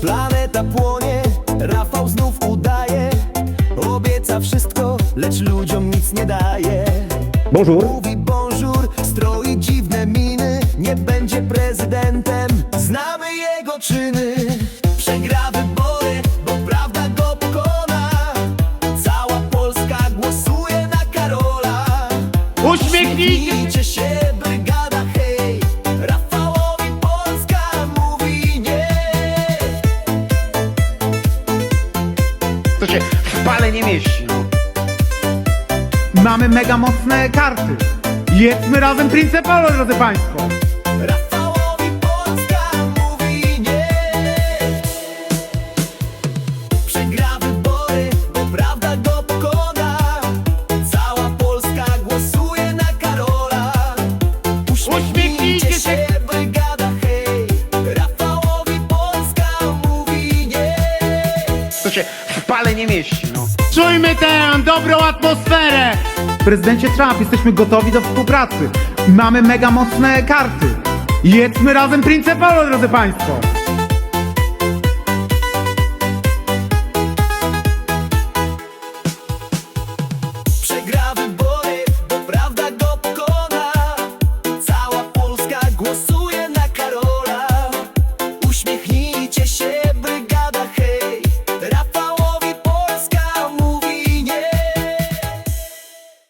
Planeta płonie, Rafał znów udaje. Obieca wszystko, lecz ludziom nic nie daje. Bonjour. Mówi bonjour, stroi dziwne miny. Nie będzie prezydentem, znamy jego czyny. Przegra wybory, bo prawda go pokona. Cała Polska głosuje na Karola. Uśmiechnijcie się! To się w pale nie mieści, no. Mamy mega mocne karty. Jedzmy razem Prince Polo, drodzy Państwo. Rafałowi Polska mówi nie Przegra wybory, bo prawda go pokona Cała Polska głosuje na Karola Uśmiechnijcie się! brygada, hej Rafałowi Polska mówi nie To się w pale nie mieści, no. Czujmy tę dobrą atmosferę. Prezydencie Trump, jesteśmy gotowi do współpracy. Mamy mega mocne karty. Jedzmy razem Prince Polo, drodzy Państwo.